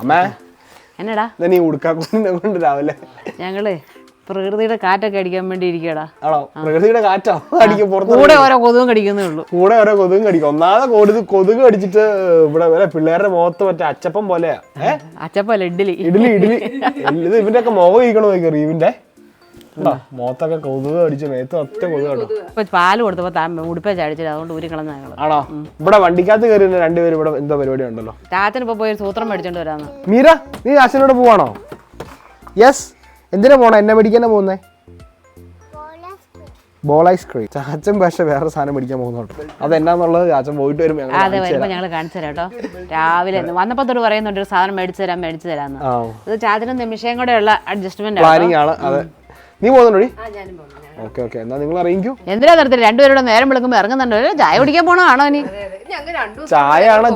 അമ്മേ. എന്നടാ? നീ ഉടുക്കാക്കുന്നിനെ കൊണ്ട് രാവിലെ. ഞങ്ങൾ പ്രകൃതിയുടെ കാറ്റൊക്കെ അടിക്കാൻ വേണ്ടി ഇരിക്കടാ. ആണോ? പ്രകൃതിയുടെ കാറ്റോ? അടിക്കും പുറത്ത് കൂടെ ഓരോ കൊതുകും കടിക്കുന്നേ ഉള്ളൂ. കൂടെ ഓരോ കൊതുകും കടിക്കും. ഒന്നാമത് കൊതുക് കൊതുക് കടിച്ചിട്ട് ഇവിടെ വരെ പിള്ളേരുടെ മുഖത്ത് മറ്റേ അച്ചപ്പം പോലെയാ. ഏ? അച്ചപ്പല്ല ഇഡ്ഡലി. ഇഡ്ഡലി ഇഡ്ഡലി. ഇത് ഇവന്റെ ഒക്കെ മുഖം ഇരിക്കണോ റീവിന്റെ? കണ്ടോ മുഖത്തൊക്കെ കൊതുക് കടിച്ച് മേത്ത് ഒറ്റ കൊതുക് കേട്ടോ ഇപ്പൊ പാൽ കൊടുത്തപ്പോ താ ഉടുപ്പേ ചാടിച്ചില്ല അതുകൊണ്ട് ഊരി കളഞ്ഞ ഞങ്ങൾ. ആണോ? ഇവിടെ വണ്ടിക്കകത്ത് കയറി രണ്ടുപേരും ഇവിടെ എന്തോ പരിപാടി ഉണ്ടല്ലോ. ചാച്ചൻ ഇപ്പൊ പോയി ഒരു സൂത്രം മേടിച്ചോണ്ട് വരാന്ന്. മീര നീ അച്ഛനോട് പോവാണോ? യെസ് എന്തിനാ പോണേ? എന്നെ മേടിക്കാനാ പോകുന്നേ ബോൾ ഐസ്ക്രീം ചാച്ചൻ പക്ഷെ വേറെ സാധനം മേടിക്കാൻ പോകുന്നുണ്ട്. അത് എന്നാന്നുള്ളത് ചാച്ചൻ പോയിട്ട് വരുമ്പോ ഞങ്ങൾ അതെ വരുമ്പോ ഞങ്ങൾ കാണിച്ചു തരാം കേട്ടോ. രാവിലെ വന്നപ്പോ തൊട്ട് പറയുന്നുണ്ട് ഒരു സാധനം മേടിച്ചു തരാം മേടിച്ചു തരാന്ന്. ഇത് ചാച്ചനും നിമിഷം കൂടെ ഉള്ള അഡ്ജസ്റ്റ്മെന്റ് പ്ലാനിങ് ആണ്. അതെ. നീ പോകുന്നുണ്ടോ ഓക്കെ ഓക്കെ. എന്നാ നിങ്ങൾ അറിയിക്കൂ എന്തിനാ നിർത്തി രണ്ടുപേരുടെ നേരം വിളിക്കുമ്പോ ഇറങ്ങുന്നുണ്ടോ? ചായ കുടിക്കാൻ പോണോ ആണോ ഇനി ചായ ആണോ?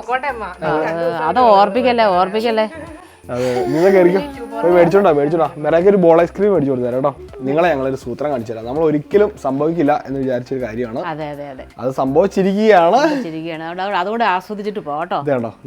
അത് ഓർപ്പിക്കല്ലേ ഓർപ്പിക്കല്ലേ? അതെ നിങ്ങൾ കയറിക്കോ പോയി മേടിച്ചോണ്ടാ മേടിച്ചോണ്ടാ. മെറയ്ക്ക് ഒരു ബോൾ ഐസ്ക്രീം മേടിച്ചു കൊടുത്തു തരാം കേട്ടോ. നിങ്ങളെ ഞങ്ങളൊരു സൂത്രം കാണിച്ചു തരാം. നമ്മൾ ഒരിക്കലും സംഭവിക്കില്ല എന്ന് വിചാരിച്ചൊരു കാര്യമാണ്. അതെ അതെ അതെ. അത് സംഭവിച്ചിരിക്കുകയാണ്. ചിരിക്കുകയാണ് അതുകൊണ്ട് ആസ്വദിച്ചിട്ട് പോട്ടോ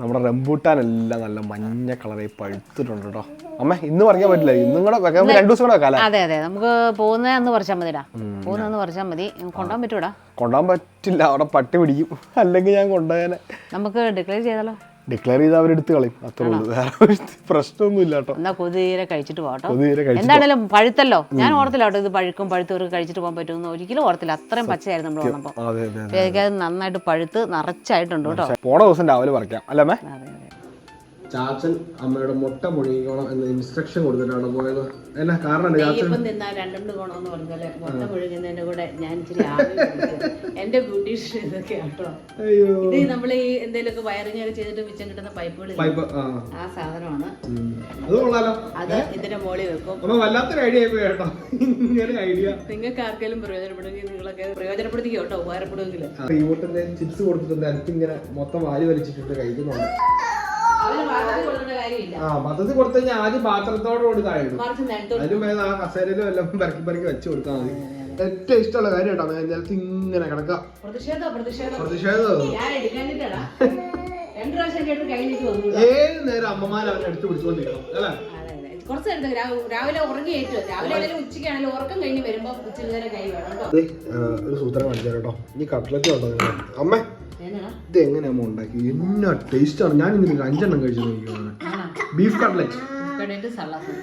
നമ്മുടെ റംബൂട്ടാൻ എല്ലാം നല്ല മഞ്ഞ കളറിൽ പഴുത്തിട്ടുണ്ട് കേട്ടോ. അമ്മ ഇന്ന് പറയാൻ പറ്റില്ല. ഇന്നും കൂടെ വെക്കാൻ രണ്ടു ദിവസം കൂടെ വെക്കാം അതെ അതെ. നമുക്ക് പോകുന്നതെന്ന് പറിച്ചാൽ മതിടാ. പോകുന്നതെന്ന് പറിച്ചാൽ മതി. കൊണ്ടുപോകാൻ പറ്റൂടാ കൊണ്ടുപോകാൻ പറ്റില്ല. അവിടെ പട്ടി പിടിക്കും. അല്ലെങ്കിൽ ഞാൻ കൊണ്ടുപോയാലേ നമുക്ക് ഡിക്ലെയർ ചെയ്താലോ? ഡിക്ലെയർ ചെയ്ത് അവരെടുത്ത് കളയും. അത്രേ ഉള്ളൂ. വേറെ പ്രശ്നമൊന്നും ഇല്ല കേട്ടോ എന്നാ കൊതിരെ കഴിച്ചിട്ട് പോകട്ടോ കൊതുകിനെ കഴിച്ചു എന്താണേലും പഴുത്തല്ലോ? ഞാൻ ഓർത്തില്ല കേട്ടോ ഇത് പഴുക്കും പഴുത്തവർക്ക് കഴിച്ചിട്ട് പോകാൻ പറ്റുമെന്ന്. ഒരിക്കലും ഓർത്തില്ല. അത്രയും പച്ചയായിരുന്നു നമ്മൾ വന്നപ്പോൾ അതെ അതെ എനിക്കത് നന്നായിട്ട് പഴുത്ത് നിറച്ചായിട്ടുണ്ട് കേട്ടോ പോണ ദിവസം രാവിലെ പറിക്കാം. അല്ലേ അമ്മേ? അതെ അതെ ചാച്ചൻ അമ്മയുടെ മുട്ട മുഴുകിക്കോണം എന്ന് ഇൻസ്ട്രക്ഷൻ കൊടുത്തിട്ടാണ് പോയത്? എന്നാ കാരണം ചാച്ചൻ? ഇപ്പം തിന്നാ രണ്ടെണ്ണം ഗുണമെന്ന് പറഞ്ഞാൽ മുട്ട മുഴുകുന്നതിന്റെ കൂടെ ഞാൻ ഇച്ചിരി ആവി. എന്റെ ബ്യൂട്ടീഷ്യൻ ഇതൊക്കെ കേട്ടോ. ഇത് നമ്മൾ ഈ എന്തെങ്കിലുമൊക്കെ വയറിങ് ഒക്കെ ചെയ്തിട്ട് മിച്ചം കിട്ടുന്ന പൈപ്പുകൾ പൈപ്പ് ആ. സാധനമാണ്. അത് ഇതിന്റെ മോളി വെക്കും. വല്ലാത്തൊരു ഐഡിയ കേട്ടോ. ഐഡിയ നിങ്ങൾക്ക് ആർക്കെങ്കിലും പ്രയോജനപ്പെടുമെങ്കിൽ നിങ്ങളൊക്കെ പ്രയോജനപ്പെടുത്തിക്കോ കേട്ടോ ഉപകാരപ്പെടുമെങ്കിൽ റീവോട്ടിന്റെ ചിപ്സ് മൊത്തം വാരി കഴിക്കുന്നുണ്ട്. ആ കൊടുത്തു കഴിഞ്ഞാൽ ആദ്യം പാത്രത്തോടുകൂടി താഴെ അതിന് മേലെ ആ കസേരയിലും എല്ലാം പെരക്കി പെരക്കി വെച്ച് കൊടുത്താൽ മതി. ഏറ്റവും ഇഷ്ടമുള്ള കാര്യം കേട്ടോ നിലത്ത് ഇങ്ങനെ കിടക്കാം ഏത് നേരം അമ്മമാർ അവനെ എടുത്ത് പിടിച്ചോണ്ടിരിക്കണം അല്ലേ? കുറച്ച് നേരത്തെ രാവിലെ രാവിലെ ആണെങ്കിലും ഉച്ചയ്ക്കാണെങ്കിലും ഉറക്കം കഴിഞ്ഞ് വരുമ്പോ ഉച്ച നേരം കൈ വേണം കേട്ടോ. അതെ ഒരു സൂത്രം കാണിച്ചു കേട്ടോ. ഈ കട്ട്ലറ്റ് ഉണ്ടോ നിങ്ങൾ അമ്മ എന്നാ? ഇത് എങ്ങനെയാ അമ്മ ഉണ്ടാക്കി എന്നാ ടേസ്റ്റ് ആണ്. ഞാൻ ഇന്ന് അഞ്ചെണ്ണം കഴിച്ചു നോക്കിയാണ് ബീഫ് കട്ട്ലറ്റ്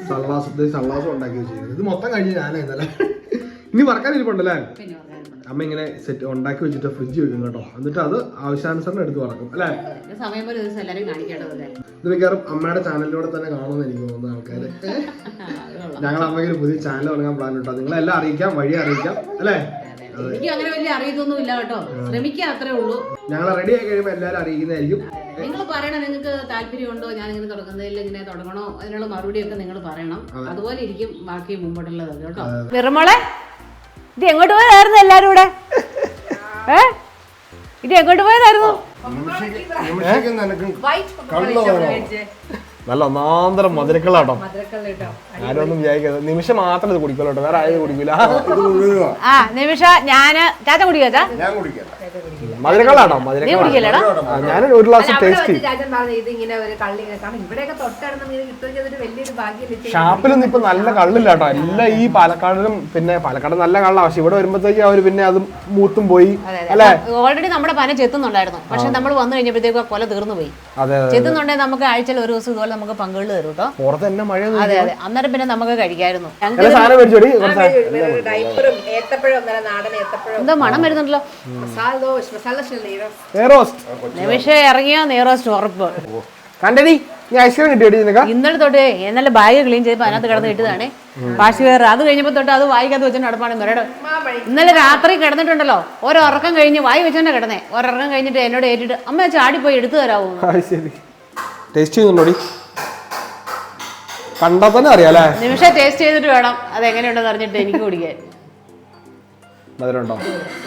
സള്ളാസ് സള്ളാസ് ഉണ്ടാക്കി വെച്ചിരിക്കുന്നത് ഇത് മൊത്തം കഴിച്ച് ഞാനേ ഇന്നലെ ഇനി വറക്കാനിരിപ്പുണ്ടല്ലേ അമ്മ ഇങ്ങനെ സെറ്റ് ഉണ്ടാക്കി വെച്ചിട്ട് ഫ്രിഡ്ജ് വെക്കും കേട്ടോ. എന്നിട്ട് അത് ആവശ്യാനുസരണം എടുത്ത് വറക്കും അല്ലേ? ഇത് സമയം പോലെ ദിവസം എല്ലാരും കാണിക്കേണ്ടതല്ലേ ഇത് മിക്കവാറും അമ്മയുടെ ചാനലിലൂടെ തന്നെ കാണുമെന്ന് എനിക്ക് തോന്നുന്നു ആൾക്കാര്. ഞങ്ങൾ അമ്മയ്ക്ക് ഒരു പുതിയ ചാനൽ തുടങ്ങാൻ പ്ലാൻ കേട്ടോ നിങ്ങളെല്ലാം അറിയിക്കാം വഴി അറിയിക്കാം അല്ലേ? എനിക്ക് അങ്ങനെ വലിയ അറിയത്തൊന്നും ഇല്ല കേട്ടോ. ശ്രമിക്കുക അത്രേ ഉള്ളൂ. ഞങ്ങൾ റെഡി ആയി കഴിയുമ്പോൾ എല്ലാവരും അറിയിക്കുന്നതായിരിക്കും. നിങ്ങൾ പറയണം നിങ്ങൾക്ക് താല്പര്യമുണ്ടോ? ഞാൻ ഇങ്ങനെ തുടങ്ങുന്നതിൽ ഇങ്ങനെ തുടങ്ങണോ? അതിനുള്ള മറുപടിയൊക്കെ നിങ്ങൾ പറയണം. അതുപോലെ ഇരിക്കും ബാക്കി മുമ്പോട്ടുള്ളത് കേട്ടോ. വിറമോളെ ഇത് എങ്ങോട്ട് പോയതായിരുന്നു എല്ലാരും കൂടെ ഏ? ഇത് എങ്ങോട്ട് പോയതായിരുന്നു? നല്ല ഒന്നാന്തരം മധുരക്കളാട്ടോ. ആരൊന്നും വിചാരിക്കരുത്. നിമിഷം മാത്രം ഇത് കുടിക്കലോട്ടോ വേറെ ആരും കുടിക്കില്ല ആ നിമിഷ ഞാൻ ചാച്ച കുടിക്കോ ചാ? മധുരക്കള കുടിക്കല്ലേടാ? ഞാൻ ഒരു ഗ്ലാസ് ടേസ്റ്റ് ഷാപ്പിലൊന്നും ഇപ്പൊ നല്ല കള്ളില്ല കേട്ടോ. എല്ലാം ഈ പാലക്കാടിലും പിന്നെ പാലക്കാട് നല്ല കള്ളാ. പക്ഷെ ഇവിടെ വരുമ്പോഴത്തേക്ക് അവർ പിന്നെ അത് മൂത്തും പോയി. അല്ലെ? ഓൾറെഡി നമ്മുടെ പന ചെത്തുന്നുണ്ടായിരുന്നു. പക്ഷെ നമ്മൾ വന്നു കഴിഞ്ഞപ്പോഴത്തേക്ക് ആ കൊല തീർന്നു പോയി. അതെ അതെ ചെത്തുന്നുണ്ടെങ്കിൽ നമുക്ക് ആഴ്ചയിൽ ഒരു ദിവസം ഇതുപോലെ നമുക്ക് പങ്കുകൾ തരും കേട്ടോ. പുറത്ത് തന്നെ മഴ അതെ അതെ. അന്നേരം പിന്നെ നമുക്ക് കഴിക്കായിരുന്നു. എന്താ മണം വരുന്നുണ്ടല്ലോ. മസാല ദോശ മസാല നിമിഷം ഇറങ്ങിയ? നേറോസ്റ്റ് ഉറപ്പ്. കണ്ടടി നീ ഐസ്ക്രീം ഇന്നലെ തൊട്ട് നല്ല ബാഗ് ക്ലീൻ ചെയ്തപ്പോൾ അതിനകത്ത് കിടന്ന് ഇട്ടതാണ്. വാഷ് വേറെ അത് കഴിഞ്ഞപ്പോൾ തൊട്ട് അത് വായിക്കാത്ത വെച്ചോണ്ട് നടപ്പാണ് മെറയുടെ ഇന്നലെ രാത്രി കിടന്നിട്ടുണ്ടല്ലോ. ഓരോ ഉറക്കം കഴിഞ്ഞ് വായി വെച്ചോണ്ടാ കിടന്നേ. ഒരിറക്കം കഴിഞ്ഞിട്ട് എന്നോട് ഏറ്റിട്ട് അമ്മ ചാടിപ്പോയി എടുത്തു തരാമോ ആ, ശരി. ടേസ്റ്റ് ചെയ്യുന്നുണ്ടോടി കണ്ടാ തന്നെ അറിയാം നിമിഷം ടേസ്റ്റ് ചെയ്തിട്ട് വേണം. അത് എങ്ങനെയുണ്ടെന്ന് അറിഞ്ഞിട്ട് എനിക്ക് കുടിക്കാൻ. മധുരം? ഉണ്ടോ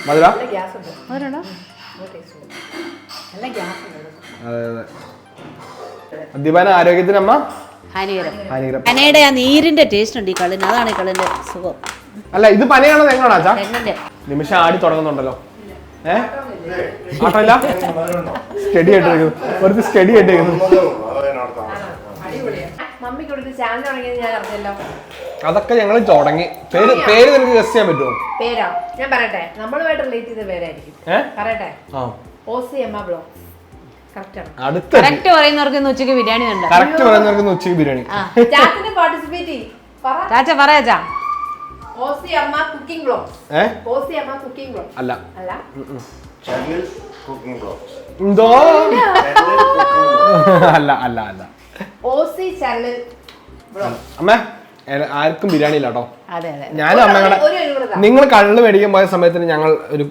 മധുര ഗ്യാസ് ഉണ്ട് അതിനുണ്ടോ നല്ല ഗ്യാസ് ഉണ്ട്. അതെ. അതെ മദ്യപാന ആരോഗ്യത്തിനമ്മ ഹാനികരം. ആ നീരിന്റെ ടേസ്റ്റ് ഉണ്ട് ഈ കളിന് അതാണ് ഈ കളിന്റെ സുഖം. അല്ല ഇത് പനയാണോ തെങ്ങാണോ അച്ഛാ? നിമിഷം ആടി തുടങ്ങുന്നുണ്ടല്ലോ. ഏഹ് ആട്ടല്ല സ്റ്റഡി ആയിട്ടിരിക്കുന്നു. കുറച്ച് സ്റ്റഡി ആയിട്ടിരിക്കുന്നു. ചാനൽ തുടങ്ങിയത് ഞാൻ അറിഞ്ഞല്ലോ. അതൊക്കെ ഞങ്ങൾ തുടങ്ങി. പേര് പേര് നിനക്ക് ഗസ് ചെയ്യാൻ പറ്റുമോ? പേരാ? ഞാൻ പറയട്ടെ. നമ്മളുമായിട്ട് റിലേറ്റ് ചെയ്ത പേരായിരിക്കും. പറയട്ടെ. ഓ സി എം കറക്റ്റ് പറയുന്നവർക്ക് ഇന്ന് ബിരിയാണി ഉണ്ട് കറക്റ്റ് പറയുന്നവർക്ക് ബിരിയാണി. ചാറ്റിന് പാർട്ടിസിപ്പേറ്റ് ചെയ്യ്. പറ. ചാച്ച ഓസി അമ്മ കുക്കിംഗ് ബ്ലോഗ് ഏ? ഓ അമ്മ കുക്കിംഗ് ബ്ലോഗ് അല്ല. അല്ല ചാനൽ കുക്കിംഗ് ബ്ലോഗ് എന്തോ? അല്ല അല്ല അല്ല. ഓസി ചാനൽ അമ്മ ആർക്കും ബിരിയാണി ഇല്ല കേട്ടോ അതെ അതെ. ഞാനും അമ്മയുടെ നിങ്ങൾ കള്ള് മേടിക്കാൻ പോയ സമയത്തിന് ഞങ്ങൾ ഒരു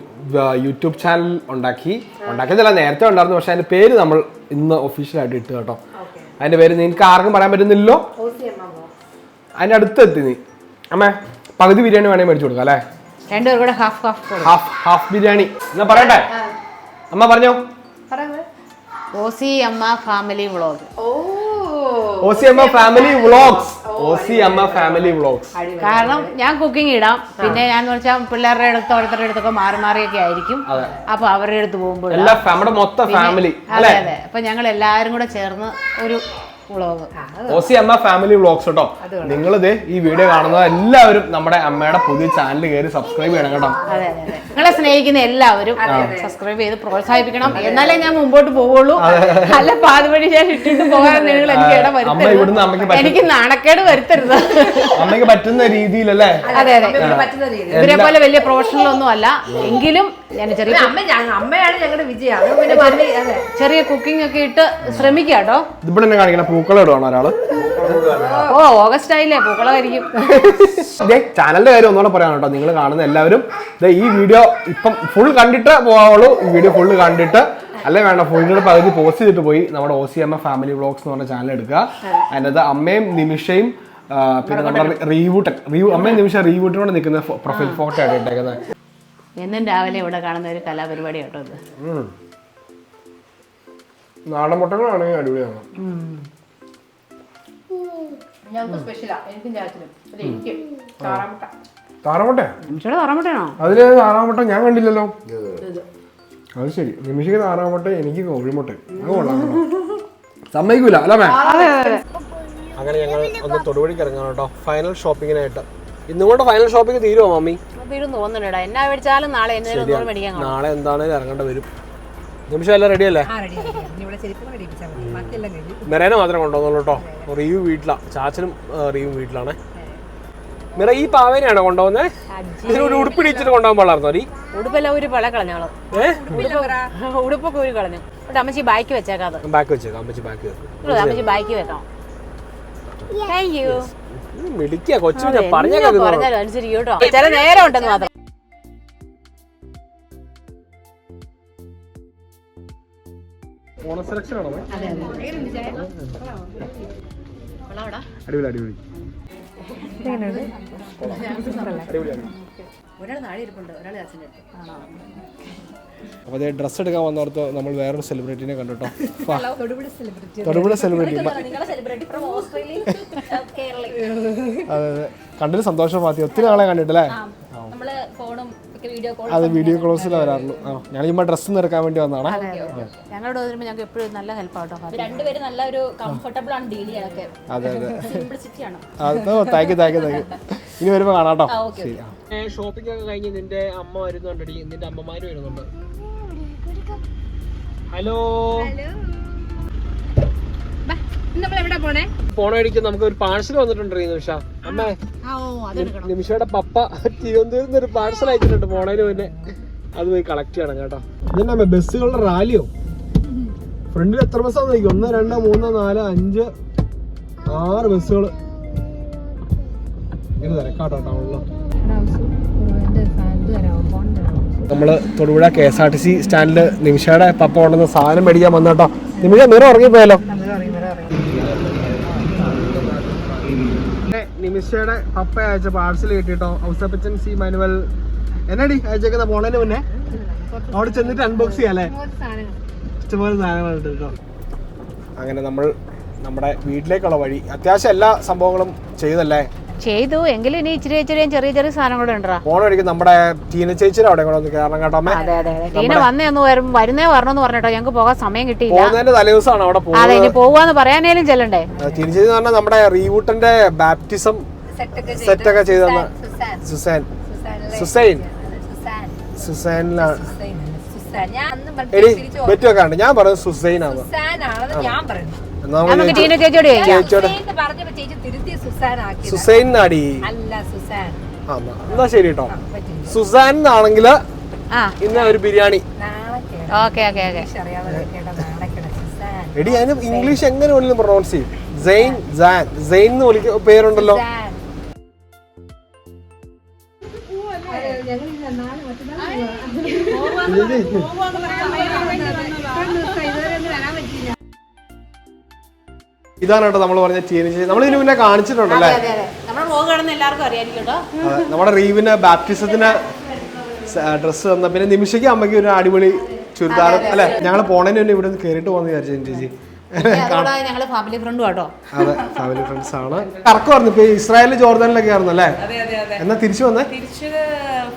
യൂട്യൂബ് ചാനൽ ഉണ്ടാക്കി. ഉണ്ടാക്കിയതല്ല നേരത്തെ ഉണ്ടായിരുന്നു പക്ഷെ അതിന്റെ പേര് നമ്മൾ ഇന്ന് ഒഫീഷ്യലായിട്ട് ഇട്ടു കേട്ടോ. ഓക്കെ. അതിന്റെ പേര് നിങ്ങൾക്ക് ആർക്കും പറയാൻ പറ്റുന്നില്ലല്ലോ? അതിന്റെ അടുത്ത് എത്തി നീ. അമ്മേ പകുതി ബിരിയാണി വേണേ മേടിച്ചു കൊടുക്കാം അല്ലേ? രണ്ടുപേരും കൂടെ ഹാഫ് ഹാഫ് കൊടുക്കും. Half half biryani. എന്നാ പറയട്ടെ? അമ്മ പറഞ്ഞോ? ഒ അമ്മ ഫാമിലി വ്ളോഗ് ഓ O C Amma family vlogs O C Amma family vlogs കാരണം ഞാൻ കുക്കിംഗ് ഇടാം. പിന്നെ ഞാൻ വെച്ചാൽ പിള്ളേരുടെ അടുത്ത് ഓരോരുത്തരുടെ അടുത്തൊക്കെ മാറി മാറിയൊക്കെ ആയിരിക്കും. അപ്പൊ അവരുടെ അടുത്ത് പോകുമ്പോൾ നമ്മുടെ മൊത്തം ഫാമിലി അതെ അല്ലേ? അതെ. അപ്പൊ ഞങ്ങൾ എല്ലാരും കൂടെ ചേർന്ന് ഒരു വ്ളോഗ് ആ, അത് O C Amma family vlogs കേട്ടോ. നിങ്ങൾ ഇത് ഈ വീഡിയോ കാണുന്നത് എല്ലാവരും നമ്മുടെ അമ്മയുടെ പുതിയ ചാനൽ കയറി സബ്സ്ക്രൈബ് ചെയ്യണം കേട്ടോ. അതെ അതെ അതെ. നിങ്ങളെ സ്നേഹിക്കുന്ന എല്ലാവരും സബ്സ്ക്രൈബ് ചെയ്ത് പ്രോത്സാഹിപ്പിക്കണം. എന്നാലേ ഞാൻ മുമ്പോട്ട് പോവുള്ളൂ. അല്ല പാതി വഴി ഞാൻ ഇട്ടിട്ട് പോകാൻ നിങ്ങൾ എനിക്ക് ഇട വരുത്തരുത് എനിക്ക് നാണക്കേട് വരുത്തരുത്. അമ്മയ്ക്ക് പറ്റുന്ന രീതിയിലല്ലേ? അതെ അതെ. അമ്മയ്ക്ക് പറ്റുന്ന രീതി ഇവരെ പോലെ വലിയ പ്രൊഫഷണൽ ഒന്നും അല്ല. എങ്കിലും ഞാൻ ചെറിയ അമ്മ അമ്മയാണ് ഞങ്ങളുടെ വിജയം. അത് പിന്നെ മമ്മി അതെ. ചെറിയ കുക്കിംഗ് ഒക്കെ ഇട്ട് ശ്രമിക്കാട്ടോ ഇവിടെ തന്നെ കാണിക്കണ പൂക്കളം ഇടുവാണ് ഒരാൾ. ഓ ഓഗസ്റ്റ് ആയില്ലേ പൂക്കളമായിരിക്കും. ഇതേ ചാനലിന്റെ കാര്യം ഒന്നുകൂടെ പറയാം കേട്ടോ. നിങ്ങൾ കാണുന്ന എല്ലാവരും ദേ ഈ വീഡിയോ ഇപ്പം ഫുൾ കണ്ടിട്ട് പോവുള്ളൂ ഈ വീഡിയോ ഫുള്ള് കണ്ടിട്ട് അല്ലേ വേണ്ട ഫുള്ളിയുടെ പകുതി പോസ്റ്റ് ചെയ്തിട്ട് പോയി. നമ്മുടെ O C Amma family vlogs എന്ന് പറഞ്ഞ ചാനൽ എടുക്കുക. അതിനകത്ത് അമ്മയും നിമിഷയും ആ, പിന്നെ നമ്മുടെ റീവൂട്ടൻ റീവ് അമ്മയും നിമിഷം റീവൂട്ടിനോട് നിൽക്കുന്ന പ്രൊഫൈൽ ഫോട്ടോ ആണ് ഇട്ടേക്കുന്നത്. എന്നും രാവിലെ ഇവിടെ കാണുന്ന ഒരു കലാപരിപാടി കേട്ടോ ഇത് നാടൻ മുട്ടകളാണെങ്കിൽ അടിപൊളിയാണ്. ഞങ്ങൾക്ക് സ്പെഷ്യലാ എനിക്കും ചാച്ചനും ഒരു എനിക്ക്. താറാമുട്ട. താറാമുട്ട? നിമിഷയുടെ പറമ്പട്ടാണോ അതിൽ താറാമുട്ട ഞാൻ കണ്ടില്ലല്ലോ. അത് ശരി. നിമിഷയ്ക്ക് താറാമുട്ട എനിക്ക് കോഴിമുട്ട. അത് കൊള്ളാം കേട്ടോ. സമ്മതിക്കൂല അല്ല മേ? അങ്ങനെ ഞങ്ങൾ ഒന്ന് തൊടുപടിക്ക് ഇറങ്ങാം കേട്ടോ. ഫൈനൽ ഷോപ്പിങ്ങിനായിട്ട് ഇന്നും കൊണ്ട് ഫൈനൽ ഷോപ്പിംഗ് തീരുമോ മമ്മി തീരും തോന്നുന്നുണ്ടാ എന്നാ മേടിച്ചാലും നാളെ ഒന്നുകൂടെ മേടിക്കാൻ നാളെ എന്താണേലും ഇറങ്ങേണ്ട വരും. നിമിഷമല്ല എല്ലാം റെഡി അല്ലേ? മെറേനെ മാത്രം കൊണ്ടുവന്നുള്ളൂ കേട്ടോ. റിയു വീട്ടിലാ. ചാച്ചനും റിയു വീട്ടിലാണ്. മിറ ഈ പാവേനെയാണോ കൊണ്ടുപോകുന്നത് ഇതിനൊരു ഉടുപ്പിടിച്ചിട്ട് കൊണ്ടുപോകാൻ പാടായിരുന്നോ നീ? ഉടുപ്പെല്ലാം ഒരു പല കളഞ്ഞോളൂ ഉടുപ്പൊക്കെ ഒരു കളഞ്ഞു. ഇവിടെ അമ്മച്ചി ബാക്കി വെച്ചേക്കാതെ ബാക്ക് വെച്ചേക്കാം അമ്മച്ചി ബാക്ക് വെക്കാം. അമ്മച്ചി ബാക്കി വെക്കാം താങ്ക് യു മിടിക്കുക കൊച്ചു ഞാൻ പറഞ്ഞ പറഞ്ഞാലും അനുസരിക്കും കേട്ടോ. ചില നേരം ഉണ്ടെന്ന് മാത്രം. ഓണ സെലക്ഷൻ ആണോ കൊള്ളാവടാ അടിപൊളി അടിപൊളി. ഒരാൾ താഴെ ഇരിപ്പുണ്ട് ഒരാൾ അച്ഛന്റെ അപ്പോൾ അതേ ഡ്രസ്സ് എടുക്കാൻ വന്നോർത്ത് നമ്മൾ വേറൊരു സെലിബ്രിറ്റിനെ കണ്ടു കേട്ടോ തൊടുപുഴ സെലിബ്രിറ്റി തൊടുപുഴ സെലിബ്രിറ്റി നിങ്ങളെ സെലിബ്രിറ്റി ഫ്രം ഓസ്ട്രേലിയ കേരള അതെ അതെ. കണ്ടിട്ട് സന്തോഷം പാത്തി ഒത്തിരി ആളെ കണ്ടിട്ടല്ലേ? അതെ ഫോണും വീഡിയോ കോൾ അത് വീഡിയോ കോൾസിൽ വരാറുള്ളൂ ആ ഞാൻ ചുമ്മാ ഡ്രസ്സ് നിറക്കാൻ വേണ്ടി വന്നതാണ്. ഞങ്ങളോട് വരുമ്പോൾ ഞങ്ങൾക്ക് എപ്പോഴും നല്ല ഹെൽപ്പാട്ടോ രണ്ടുപേരും നല്ല ഒരു കംഫർട്ടബിൾ ആണ് ഡീൽ ചെയ്യാനൊക്കെ അതെ അതെ. സിംപ്ലിസിറ്റി ആണ്. അത് thank you thank you thank you ഇനി വരുമ്പോ കാണാട്ടോ ശരി ഷോപ്പിംഗ് ഒക്കെ കഴിഞ്ഞ് നിന്റെ അമ്മ വരുന്നുണ്ടടി നിന്റെ അമ്മമാര് വരുന്നുണ്ട്. ഹലോ? നമ്മൾ എവിടെ പോണേ? പോണ വഴിക്ക് നമുക്ക് ഒരു പാഴ്സൽ വന്നിട്ടുണ്ട് നിമിഷ. അമ്മേ നിമിഷയുടെ പപ്പ തിരുവനന്തപുരത്ത് നിന്ന് ഒരു പാഴ്സൽ അയച്ചിട്ടുണ്ട് പോണേന് മുന്നേ. അത് പോയി കളക്ട് ചെയ്യണം കേട്ടോ. ഇതന്നെ ബസ്സുകളുടെ റാലിയോ? ഫ്രണ്ടിൽ എത്ര ബസ്സാന്ന് നോക്കി ഒന്ന് രണ്ട് മൂന്ന് നാല് അഞ്ച് ആറ് ബസ്സുകൾ ഇങ്ങനെ തിരക്കാട്ടോ ടൗണിൽ നമ്മൾ Thodupuzha K S R T C സ്റ്റാൻഡിൽ നിമിഷയുടെ പപ്പ കൊണ്ടുവന്ന സാധനം മേടിക്കാൻ വന്നോട്ടോ നിമിഷ നിറം ഉറങ്ങിപ്പോയല്ലോ. നിമിഷയുടെ പപ്പ അയച്ച പാഴ്സൽ കിട്ടിട്ടോ. Ouseppachan C manual. എന്നാടി അയച്ചേക്കുന്ന പോണതിന് മുന്നേ? അവിടെ ചെന്നിട്ട് അൺബോക്സ് ചെയ്യാല്ലേ? ഇഷ്ടംപോലെ സാധനങ്ങളുണ്ട് കേട്ടോ അങ്ങനെ നമ്മൾ നമ്മുടെ വീട്ടിലേക്കുള്ള വഴി. അത്യാവശ്യം എല്ലാ സംഭവങ്ങളും ചെയ്തല്ലേ? ചെയ്തു. എങ്കിലും ഇനി ഇച്ചിരി ഇച്ചിരി ചെറിയ ചെറിയ സാധനം കൂടെ ഉണ്ടോ ഫോൺ വഴിക്ക് നമ്മുടെ ടീന ചേച്ചിയുടെ അവിടെ കൂടെ ഒന്ന് കയറണം കേട്ടോ അമ്മേ. അതെ അതെ അതെ. ടീന വന്നേ ഒന്ന് വരും വരുന്നേ വരണമെന്ന് പറഞ്ഞിട്ടോ. ഞങ്ങൾക്ക് പോകാൻ സമയം കിട്ടിയില്ല. പോകുന്നതിന്റെ തലേദിവസമാണ് അവിടെ അതെ പോകുന്നത്. ഇനി പോവാന്ന് പറയാനേലും ചെല്ലണ്ടേ? ടീന ചേച്ചി എന്ന് പറഞ്ഞാൽ നമ്മുടെ റീവൂട്ടന്റെ ബാപ്റ്റിസം സെറ്റ് ഒക്കെ ചെയ്ത്. തന്ന സുസാൻ. സുസൈൻ. സുസൈനിലാണ് ഞാൻ അന്ന് എടി തിരിച്ചു വെക്കാണ്ട് ഞാൻ പറയുന്നത് സുസൈൻ ആണ് സുസാൻ ആണെന്ന് ഞാൻ പറഞ്ഞു എന്നാ നമുക്ക് ടീന ചേച്ചിയോട് ചോദിക്കാം. സുസൈൻ നാടി അല്ല സുസാൻ. ആ എന്നാ. ശരി കേട്ടോ. സുസാൻ എന്നാണെങ്കിൽ ഇന്ന് ഒരു ബിരിയാണി. നാണക്കേട് ഓക്കെ ഓക്കെ ഓക്കെ. ഇംഗ്ലീഷ് അറിയാതെ കേട്ട നാണക്കേട് സുസാൻ. എടി അതിന് ഇംഗ്ലീഷ് എങ്ങനെ വേണമെങ്കിലും പ്രൊണൗൺസ് ചെയ്യും. സെയിൻ സാൻ. സെയിൻ എന്ന് വിളിക്ക പേരുണ്ടല്ലോ. സുസാൻ. ഇതാണ് കേട്ടോ നമ്മൾ പറഞ്ഞ ടീന ചേച്ചി നമ്മൾ ഇതിന് മുന്നേ കാണിച്ചിട്ടുണ്ടല്ലേ? നമ്മുടെ റീവിന് ബാപ്റ്റിസത്തിന് ഡ്രസ്സ് തന്ന പിന്നെ നിമിഷയ്ക്ക് അമ്മയ്ക്ക് ഒരു അടിപൊളി ചുരിദാർ അല്ലെ? ഞങ്ങൾ പോണേനെ ഇവിടെ നിന്ന് കയറിയിട്ട് പോകുന്ന വിചാരിച്ചു ചേച്ചി ഞങ്ങൾ ഫാമിലി ഫ്രണ്ടും അതെ ഫാമിലി ഫ്രണ്ട്സ് ആണ്. കറക്കം പറഞ്ഞു ഇപ്പൊ ഇസ്രായേൽ ജോർദാനിലൊക്കെ ആയിരുന്നു അല്ലേ? എന്നാ തിരിച്ചു വന്നേ? തിരിച്ചത്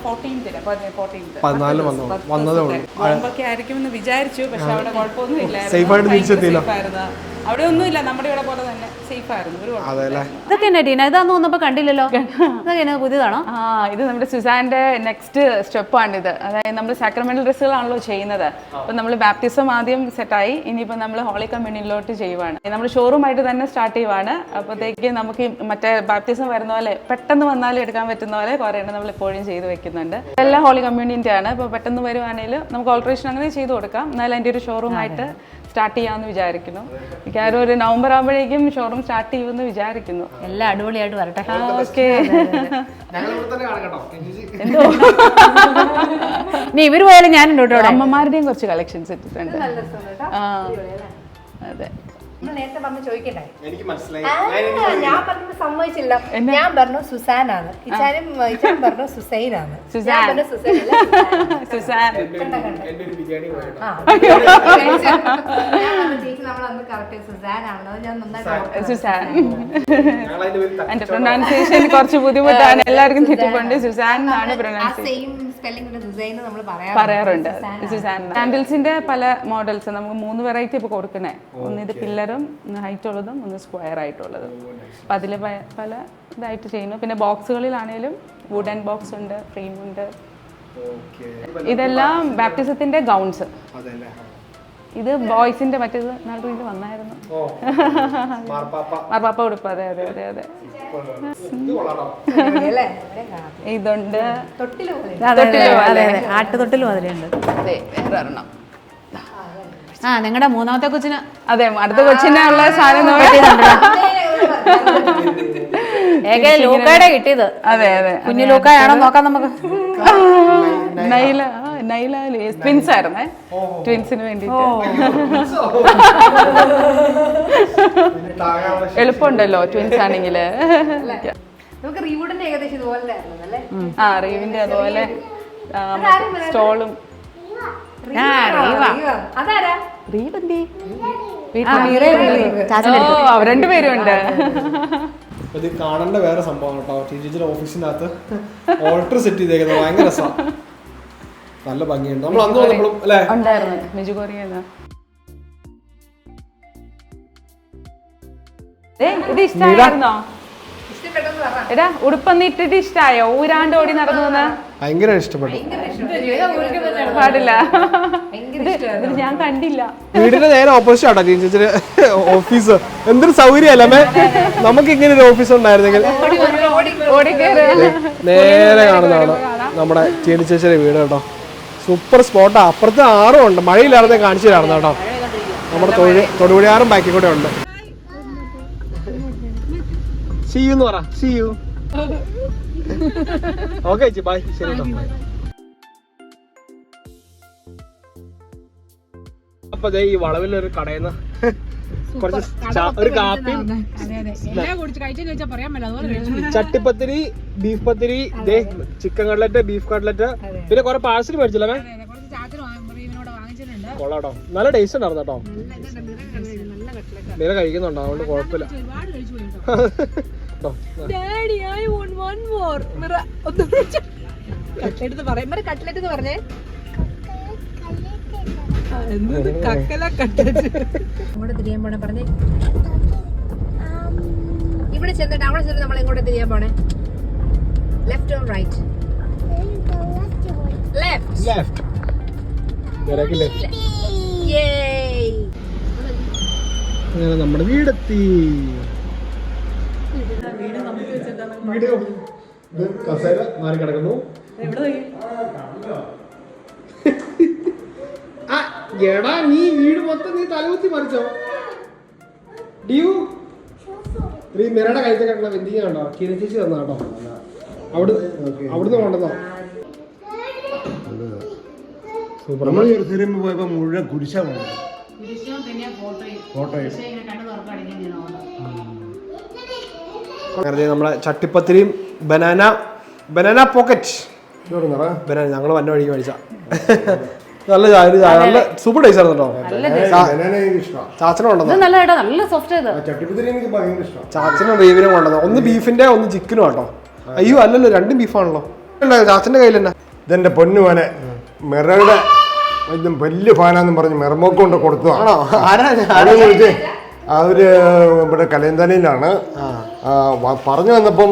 ഫോർട്ടീൻത്തിന് ഫോർട്ടീൻത്ത് പതിനാലിന് വന്നു? വന്നതേ ഉള്ളൂ. വിചാരിച്ചു പക്ഷെ അവിടെ കുഴപ്പമൊന്നും ഇല്ലായിരുന്നു സേഫ് ആയിട്ട് തിരിച്ചെത്തിയല്ലോ. അവിടെ ഒന്നുമില്ല നമ്മുടെ ഇവിടെ പോലെ തന്നെ സേഫ് ആയിരുന്നു. അതെ ഇതൊക്കെ എന്നാ ടീന? ഇതാന്ന് വന്നപ്പോ കണ്ടില്ലല്ലോ? ഇതൊക്കെ എന്നാ പുതിയതാണോ? ആ ഇത് നമ്മുടെ സുസാന്റെ നെക്സ്റ്റ് സ്റ്റെപ്പാണിത് അതായത് നമ്മൾ സാക്രമെന്റൽ ഡ്രസ്സുകളാണല്ലോ ചെയ്യുന്നത്. അപ്പൊ നമ്മൾ ബാപ്റ്റിസം ആദ്യം സെറ്റായി ഇനിയിപ്പോ നമ്മൾ ഹോളി കമ്മ്യൂണിലോട്ട് ചെയ്യുവാണ്. നമ്മൾ ഷോറൂമായിട്ട് തന്നെ സ്റ്റാർട്ട് ചെയ്യുവാണ്. അപ്പോഴത്തേക്ക് നമുക്ക് മറ്റേ ബാപ്റ്റിസം വരുന്ന പോലെ പെട്ടെന്ന് വന്നാലും എടുക്കാൻ പറ്റുന്ന പോലെ കുറേ എണ്ണം നമ്മൾ എപ്പോഴും ചെയ്ത് വെക്കുന്നുണ്ട്. എല്ലാം ഹോളി കമ്മ്യൂണിറ്റി ആണ്. അപ്പോൾ പെട്ടെന്ന് വരുവാണെങ്കിൽ നമുക്ക് ഓൾട്രേഷൻ അങ്ങനെ ചെയ്ത് കൊടുക്കാം. എന്നാലും അതിന്റെ ഒരു ഷോറൂമായിട്ട് സ്റ്റാർട്ട് ചെയ്യാമെന്ന് വിചാരിക്കുന്നു. എനിക്കാരും ഒരു നവംബർ ആകുമ്പോഴേക്കും ഷോറൂം സ്റ്റാർട്ട് ചെയ്യുമെന്ന് വിചാരിക്കുന്നു. എല്ലാം അടിപൊളിയായിട്ട് വരട്ടെ. ഓക്കെ. എന്തോ? നീ ഇവർ പോയാലും ഞാനുണ്ട് കേട്ടോ. അമ്മമാരുടെയും കുറച്ച് കളക്ഷൻസ് ഇട്ടിട്ടുണ്ട്. ആ. അതെ. നമ്മൾ നേരത്തെ പറഞ്ഞ് ചോദിക്കണ്ടേ എനിക്ക് മനസ്സിലായി. ഞാൻ പറഞ്ഞത് സമ്മതിച്ചില്ല. ഞാൻ പറഞ്ഞു സുസാനാണ്. ഇച്ചാനും ഇച്ചാനും പറഞ്ഞു സുസൈനാണ്. സുസാൻ. പറഞ്ഞു സുസൈൻ. പറഞ്ഞു, ചേച്ചി നമ്മൾ അന്ന് കറക്റ്റ് ഞാൻ നന്നായിട്ട് സുസാൻ. എന്റെ പ്രൊനൗൺസിയേഷൻ കുറച്ച് ബുദ്ധിമുട്ടാണ്. എല്ലാവർക്കും തെറ്റിക്കൊണ്ട് സുസാൻ എന്നാണ് ആ പ്രൊനൗൺസിയേഷൻ സെയിം സ്പെല്ലിംഗ് നമ്മൾ പറയാറുണ്ട്. സാൻഡിൽസിന്റെ പല മോഡൽസ് നമുക്ക് മൂന്ന് വെറൈറ്റി ഇപ്പൊ കൊടുക്കണേ ഒന്ന് ഇത് പില്ലറും ഹൈറ്റ് ഉള്ളതും ഒന്ന് സ്ക്വയർ ആയിട്ടുള്ളതും. അപ്പം അതിൽ പല ഇതായിട്ട് ചെയ്യുന്നു. പിന്നെ ബോക്സുകളിലാണേലും വുഡൻ ബോക്സ് ഉണ്ട് ഫ്രെയിം ഉണ്ട്. ഇതെല്ലാം ബാപ്റ്റിസത്തിന്റെ ഗൗൺസ് അതെല്ലേ? ഇത് ബോയ്സിന്റെ മറ്റേത് നാട്ടിൽ വന്നായിരുന്നു. മാർപ്പാപ്പ. മാർപ്പാപ്പ ഉടുപ്പ് അതെ അതെ അതെ അതെ. ഇതുണ്ട്. ആട്ടുതൊട്ടിലും അതിലുണ്ട് അതെ വേറെ ഒരെണ്ണം. ആ നിങ്ങളുടെ മൂന്നാമത്തെ കൊച്ചിന്? അതെ അടുത്ത കൊച്ചിനെ ഉള്ള സാധനം ഏക ലൂക്കായുടെ കിട്ടിയത്. അതെ അതെ. കുഞ്ഞു ലൂക്കായാണോ നോക്കാം നമുക്ക്. നൈല നൈല ട്വിൻസ് ആയിരുന്നേ ട്വിൻസിന് വേണ്ടിയിട്ട്. എളുപ്പമുണ്ടല്ലോ ട്വിൻസ് ആണെങ്കിൽ നമുക്ക് റീവൂഡിന്റെ ഏകദേശം ഇതുപോലെ ആ റീവിന്റെ അതുപോലെ സ്റ്റോളും. രണ്ടുപേരും ഉണ്ട്. ഇത് കാണേണ്ട വേറെ സംഭവം കേട്ടോ. ടീച്ചർ ഓഫീസിനകത്ത് ഓൾട്ടർ സെറ്റ് ചെയ്തേക്കുന്നത്. ഭയങ്കര രസമാണ് നല്ല ഭംഗിയുണ്ട്. നമ്മൾ അന്ന് വന്നപ്പോഴും അല്ലേ? ഉണ്ടായിരുന്നു. മിജു കൊറിയെന്ന് ഇത് ഇഷ്ടമായിരുന്നോ ഇഷ്ടപ്പെട്ടെന്ന് പറ എടാ ഉടുപ്പൊന്നും ഇട്ടിട്ട് ഇഷ്ടായോ? ഊരാണ്ട് ഓടി നടന്നു ഭയങ്കര ഇഷ്ടപ്പെട്ടു. പാടില്ല. ഇത് ഇത് ഞാൻ കണ്ടില്ല. വീടിന്റെ നേരെ ഓപ്പോസിറ്റ് ആട്ടോ ഓഫീസ് എന്തൊരു സൗകര്യമല്ലേ നമുക്ക് ഇങ്ങനെ ഒരു ഓഫീസ് ഉണ്ടായിരുന്നെങ്കിൽ. നേരെ കാണുന്നതാണ് നമ്മുടെ ചേടി ചേച്ചിയുടെ വീട് കേട്ടോ. സൂപ്പർ സ്പോട്ടാ. അപ്പുറത്ത് ആറും ഉണ്ട്. മഴയില്ലാതെ കാണിച്ചു തരാറുണ്ട് കേട്ടോ. നമ്മുടെ തൊഴിൽ തൊടുപുഴയാറും ബാക്കി കൂടെ ഉണ്ട്. ബൈ അപ്പൊ ഈ വളവിലൊരു കടയിൽ നിന്ന് കുറച്ച് ഒരു ചട്ടിപ്പത്തിരി ബീഫ് പത്തിരി ദേ ചിക്കൻ കട്ലറ്റ് ബീഫ് കട്ലറ്റ്. പിന്നെ കുറെ പാഴ്സൽ മേടിച്ചില്ലേ കൊള്ളാട്ടോ. നല്ല ടേസ്റ്റ് ഉണ്ടായിരുന്നു കേട്ടോ. മീര കഴിക്കുന്നുണ്ടോ? അതുകൊണ്ട് കുഴപ്പമില്ല. കട്ട്ലെറ്റ് എന്ന് പറഞ്ഞേ. തിരിയാൻ പോണേ പറഞ്ഞേ. ഇവിടെ ചെന്നിട്ട് അവിടെ ചെന്നിട്ട് നമ്മൾ എങ്ങോട്ട് തിരിയാൻ പോണേ. Left or right left left left അങ്ങനെ നമ്മുടെ വീടെത്തി. വീട് കസേര മാറി കിടക്കുന്നു. എടാ നീ വീട് മൊത്തം നീ തലകുത്തി മറിച്ചോ? ഡിയു? ഈ മിറയുടെ കഴുത്തിൽ കിടക്കുന്ന വെന്തിങ് കണ്ടോ? കിരി ചേച്ചി തന്ന കേട്ടോ. അവിടെ അവിടുന്ന് കൊണ്ടുവന്നോ. നമ്മൾ മുഴുവൻ കുരിശാ ഫോട്ടോയും അങ്ങനെ നമ്മളെ ചട്ടിപ്പത്തിരിയും ബനാന ബനാന പോക്കറ്റ്. ബനാന ഞങ്ങൾ വന്ന വഴിക്ക് മേടിച്ച. നല്ല ചായ ഒരു ചായ. നല്ല സൂപ്പർ ടേസ്റ്റ് ആയിരുന്നു കേട്ടോ. ഇഷ്ടമാണ് ചാച്ചനെ റേവിനും കൊണ്ടത് ഒന്ന് ബീഫിന്റെ ഒന്ന് ചിക്കനും ആട്ടോ. അയ്യോ അല്ലല്ലോ രണ്ടും ബീഫാണല്ലോ ചാച്ചന്റെ കയ്യിൽ തന്നെ? ഇതെന്റെ പൊന്നു മോനെ മിറയുടെ ഇത് വലിയ ഫാനാന്ന് പറഞ്ഞ് മിറമോക്ക് കൊണ്ട് കൊടുത്തു ആണോ? അവർ ഇവിടെ കലയന്തലയിലാണ് പറഞ്ഞു വന്നപ്പം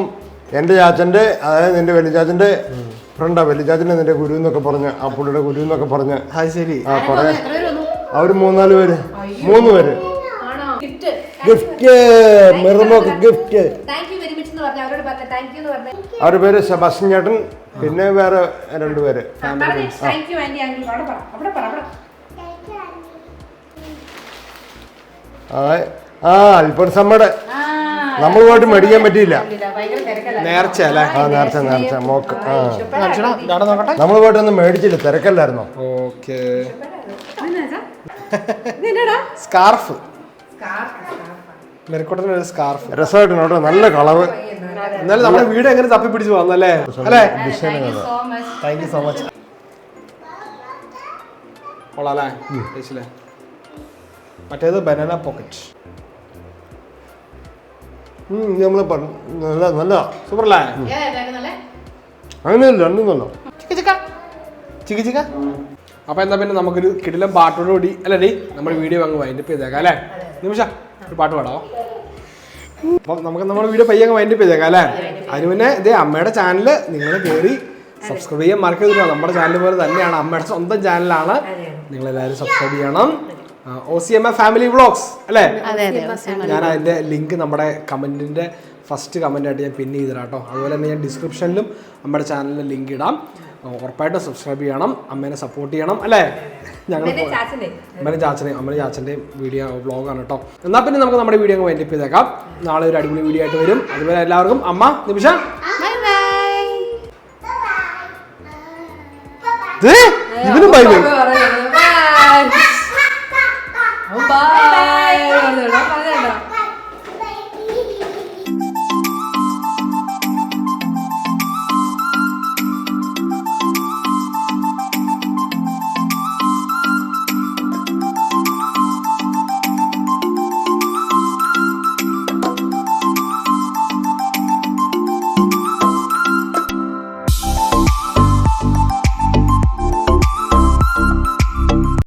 എന്റെ ചാച്ചന്റെ അതായത് നിന്റെ വലിച്ചാച്ചന്റെ ഫ്രണ്ടാ വലിച്ചാച്ചന്റെ നിന്റെ ഗുരു എന്നൊക്കെ പറഞ്ഞ് ആ പുള്ളിയുടെ ഗുരു എന്നൊക്കെ പറഞ്ഞ്. ശരി. ആ കുറെ അവർ മൂന്നാൽ പേര്. മൂന്ന് പേര്. ഗിഫ്റ്റ് മിറമോക്ക് ഗിഫ്റ്റ് അവർ വെരി മച്ച് എന്ന് പറഞ്ഞു അവരോട് പറഞ്ഞു താങ്ക് എന്ന് പറഞ്ഞു. അവരുടെ പേര് സെബാസ്റ്റ്യൻ ചേട്ടൻ പിന്നെ വേറെ രണ്ടുപേര് ആ അൽഫോൻസമ്മയുടെ നമ്മൾ പോയിട്ട് മേടിക്കാൻ പറ്റിയില്ല. നേർച്ച അല്ലേ? ആ നേർച്ച നേർച്ച. മോക്ക് ആ. നമ്മൾ പോയിട്ടൊന്നും മേടിച്ചില്ല തിരക്കല്ലായിരുന്നോ? ഓക്കെ. സ്കാർഫ്. മെറിക്കോട്ടത്തിന് ഒരു സ്കാർഫ്. രസമായിട്ടുണ്ട് കേട്ടോ നല്ല കളവ് എന്നാലും നമ്മുടെ വീട് എങ്ങനെ തപ്പി പിടിച്ചു വന്നല്ലേ? അല്ലേ? So much thank you so much കൊള്ളാലേ മറ്റേത് ബനാന പോക്കറ്റ് നമ്മൾ നല്ല നല്ല. സൂപ്പറല്ലേ അങ്ങനെയല്ല രണ്ടും നല്ല. ചിക്ക ചിക്ക. അപ്പൊ എന്നാ പിന്നെ നമുക്കൊരു കിടിലം പാട്ടോട് കൂടി അല്ലേ ഡേ നമ്മുടെ വീഡിയോ അങ്ങ് വൈൻഡപ്പ് ചെയ്തേക്കാം അല്ലേ? നിമിഷ ഒരു പാട്ട് പാടാവോ? അപ്പൊ നമുക്ക് നമ്മുടെ വീഡിയോ പയ്യെ അങ്ങ് വൈൻഡപ്പ് ചെയ്തേക്കാം അല്ലേ? അതിന് മുന്നേ ഇതേ അമ്മയുടെ ചാനൽ നിങ്ങൾ കയറി സബ്സ്ക്രൈബ് ചെയ്യാൻ മറക്കരുത് നമ്മുടെ ചാനൽ പോലെ തന്നെയാണ് അമ്മയുടെ സ്വന്തം ചാനലാണ് നിങ്ങൾ എല്ലാവരും സബ്സ്ക്രൈബ് ചെയ്യണം. O C M A family vlogs അല്ലേ? ഞാൻ അതിന്റെ ലിങ്ക് നമ്മുടെ കമന്റിന്റെ ഫസ്റ്റ് കമന്റ് ആയിട്ട് ഞാൻ പിൻ ചെയ്തിടാം കേട്ടോ. അതുപോലെ തന്നെ ഞാൻ ഡിസ്ക്രിപ്ഷനിലും നമ്മുടെ ചാനലിൽ ലിങ്ക് ഇടാം. ഉറപ്പായിട്ടും സബ്സ്ക്രൈബ് ചെയ്യണം. അമ്മേനെ സപ്പോർട്ട് ചെയ്യണം അല്ലേ? ഞങ്ങൾ അമ്മേനെ ചാച്ചനെ അമ്മേനെ ചാച്ചന്റെ വീഡിയോ വ്ളോഗാണ് കേട്ടോ. എന്നാൽ പിന്നെ നമുക്ക് നമ്മുടെ വീഡിയോ അങ്ങ് വൈൻഡപ്പ് ചെയ്തേക്കാം. നാളെ ഒരു അടിപൊളി വീഡിയോ ആയിട്ട് വരും. അതുപോലെ എല്ലാവർക്കും അമ്മ നിമിഷ. ബൈ ബൈ ദേ, ഇവനും ബൈ ബൈ